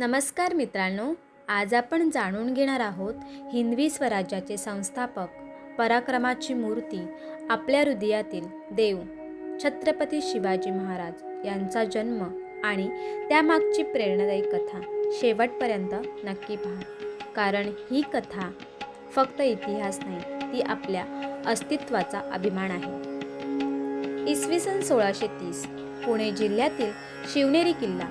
नमस्कार मित्रांनो आज आपण जाणून घेणार आहोत हिंदवी स्वराज्याचे संस्थापक पराक्रमाची मूर्ती आपल्या हृदयातील देव छत्रपती शिवाजी महाराज यांचा जन्म आणि त्यामागची प्रेरणादायी कथा शेवटपर्यंत नक्की पहा. कारण ही कथा फक्त इतिहास नाही ती आपल्या अस्तित्वाचा अभिमान आहे. इसवी सन सोळाशे तीस पुणे जिल्ह्यातील शिवनेरी किल्ला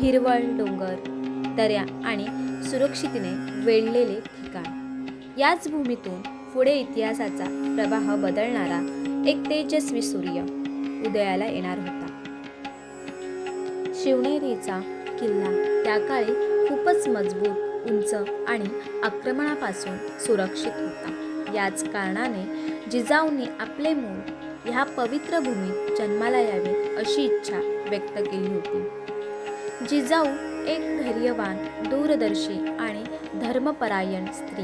हिरवळ डोंगर दऱ्या आणि सुरक्षितने वेढलेले ठिकाण. याच भूमीतून पुढे इतिहासाचा प्रवाह बदलणारा एक तेजस्वी सूर्य उदयाला येणार होता. शिवनेरीचा किल्ला त्या काळी खूपच मजबूत उंच आणि आक्रमणापासून सुरक्षित होता. याच कारणाने जिजाऊंनी आपले मूळ ह्या पवित्र भूमीत जन्माला यावे अशी इच्छा व्यक्त केली होती. जिजाऊ एक धैर्यवान दूरदर्शी आणि धर्मपरायण स्त्री.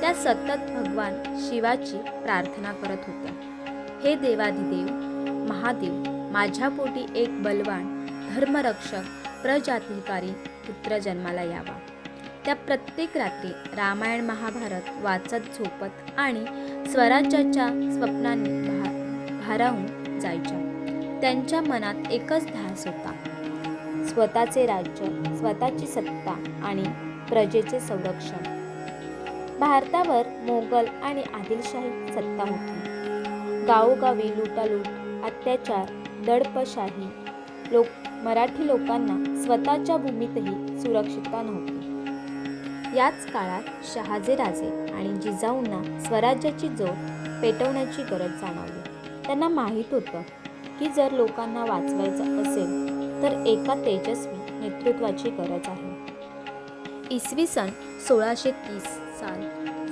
त्या सतत भगवान शिवाची प्रार्थना करत होत्या. हे देवाधिदेव महादेव माझ्या पोटी एक बलवान धर्मरक्षक प्रजातिकारी पुत्र जन्माला यावा. त्या प्रत्येक रात्री रामायण महाभारत वाचत झोपत आणि स्वराज्याच्या स्वप्नांनी भा भारावून जायच्या. त्यांच्या मनात एकच ध्यास होता. स्वतःचे राज्य स्वतःची सत्ता आणि प्रजेचे संरक्षण. भारतावर मोगल आणि आदिलशाही सत्ता होती. गावोगावी लुटालूट अत्याचार दडपशाही लोक मराठी लोकांना स्वतःच्या भूमीतही सुरक्षितता नव्हती. याच काळात शहाजीराजे आणि जिजाऊंना स्वराज्याची जोड पेटवण्याची गरज जाणवली. त्यांना माहीत होतं की जर लोकांना वाचवायचं असेल तर एका तेजस्वी नेतृत्वाची गरज आहे. इसवी सन सोळाशे तीस साल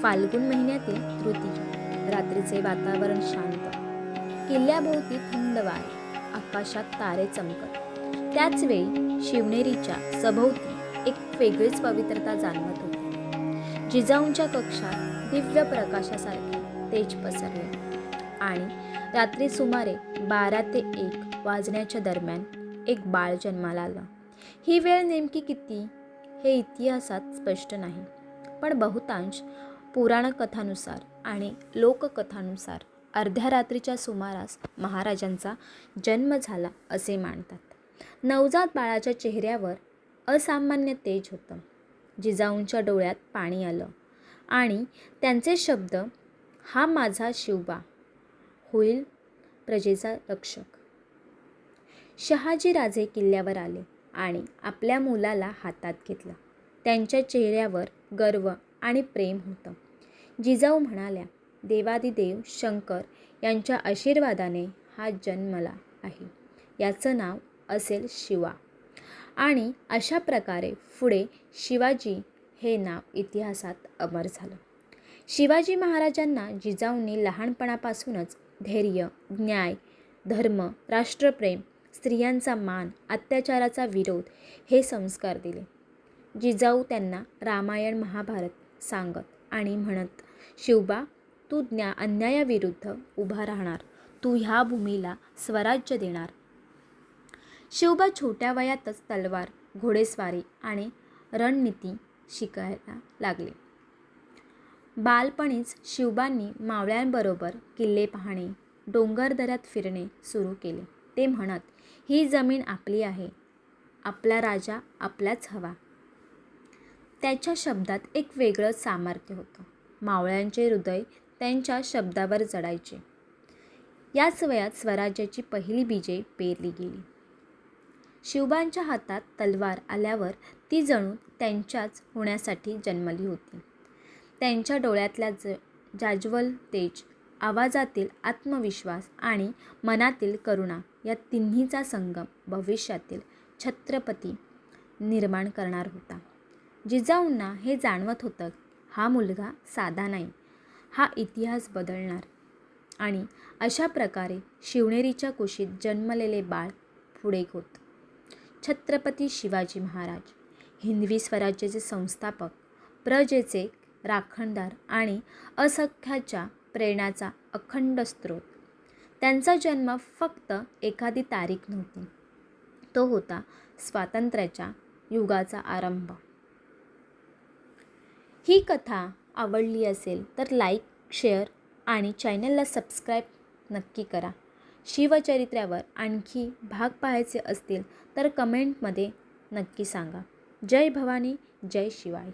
फाल्गुन महिन्यातील तृतीय रात्रीचे वातावरण शांत किल्ल्याभोवती थंड वारे आकाशात तारे चमकत. त्याचवेळी शिवनेरीच्या सभोवती एक वेगळीच पवित्रता जाणवत होती. जिजाऊंच्या कक्षात दिव्य प्रकाशासारखे तेज पसरले आणि रात्री सुमारे बारा ते एक वाजण्याच्या दरम्यान एक बाळ जन्माला आलं. ही वेळ नेमकी किती? हे इतिहासात स्पष्ट नाही. पण बहुतांश पुराणकथानुसार आणि लोककथानुसार अर्ध्या रात्रीच्या सुमारास महाराजांचा जन्म झाला असे मानतात. नवजात बाळाच्या चेहऱ्यावर असामान्य तेज होतं. जिजाऊंच्या डोळ्यात पाणी आलं आणि त्यांचे शब्द हा माझा शिवबा होईल प्रजेचा रक्षक. शहाजीराजे किल्ल्यावर आले आणि आपल्या मुलाला हातात घेतलं. त्यांच्या चेहऱ्यावर गर्व आणि प्रेम होतं. जिजाऊ म्हणाल्या देवादिदेव शंकर यांच्या आशीर्वादाने हा जन्मला आहे. याचं नाव असेल शिवा. आणि अशा प्रकारे पुढे शिवाजी हे नाव इतिहासात अमर झालं. शिवाजी महाराजांना जिजाऊंनी लहानपणापासूनच धैर्य न्याय धर्म राष्ट्रप्रेम स्त्रियांचा मान अत्याचाराचा विरोध हे संस्कार दिले. जिजाऊ त्यांना रामायण महाभारत सांगत आणि म्हणत शिवबा तू ज्ञा अन्यायाविरुद्ध उभा राहणार. तू ह्या भूमीला स्वराज्य देणार. शिवबा छोट्या वयातच तलवार घोडेस्वारी आणि रणनीती शिकायला लागले. बालपणीच शिवबांनी मावळ्यांबरोबर किल्ले पाहणे डोंगरदऱ्यात फिरणे सुरू केले. ते म्हणत ही जमीन आपली आहे. आपला राजा आपलाच हवा. त्याच्या शब्दात एक वेगळं सामर्थ्य होतं. मावळ्यांचे हृदय त्यांच्या शब्दावर जडायचे. याच वयात स्वराज्याची पहिली बीजे पेरली गेली. शिवबांच्या हातात तलवार आल्यावर ती जणू त्यांच्याच होण्यासाठी जन्मली होती. त्यांच्या डोळ्यातल्या ज जाज्वल तेज आवाजातील आत्मविश्वास आणि मनातील करुणा या तिन्हीचा संगम भविष्यातील छत्रपती निर्माण करणार होता. जिजाऊंना हे जाणवत होतं हा मुलगा साधा नाही हा इतिहास बदलणार. आणि अशा प्रकारे शिवनेरीच्या कुशीत जन्मलेले बाळ पुढे होत. छत्रपती शिवाजी महाराज हिंदवी स्वराज्याचे संस्थापक प्रजेचे राखणदार आणि असख्याच्या प्रेरणाचा अखंड स्रोत त्यांचा जन्म फक्त एखादी तारीख नव्हती. तो होता स्वातंत्र्याच्या युगाचा आरंभ. ही कथा आवडली असेल तर लाईक शेअर आणि चॅनलला सबस्क्राईब नक्की करा. शिवचरित्र्यावर आणखी भाग पाहायचे असतील तर कमेंटमध्ये नक्की सांगा. जय भवानी जय शिवाई.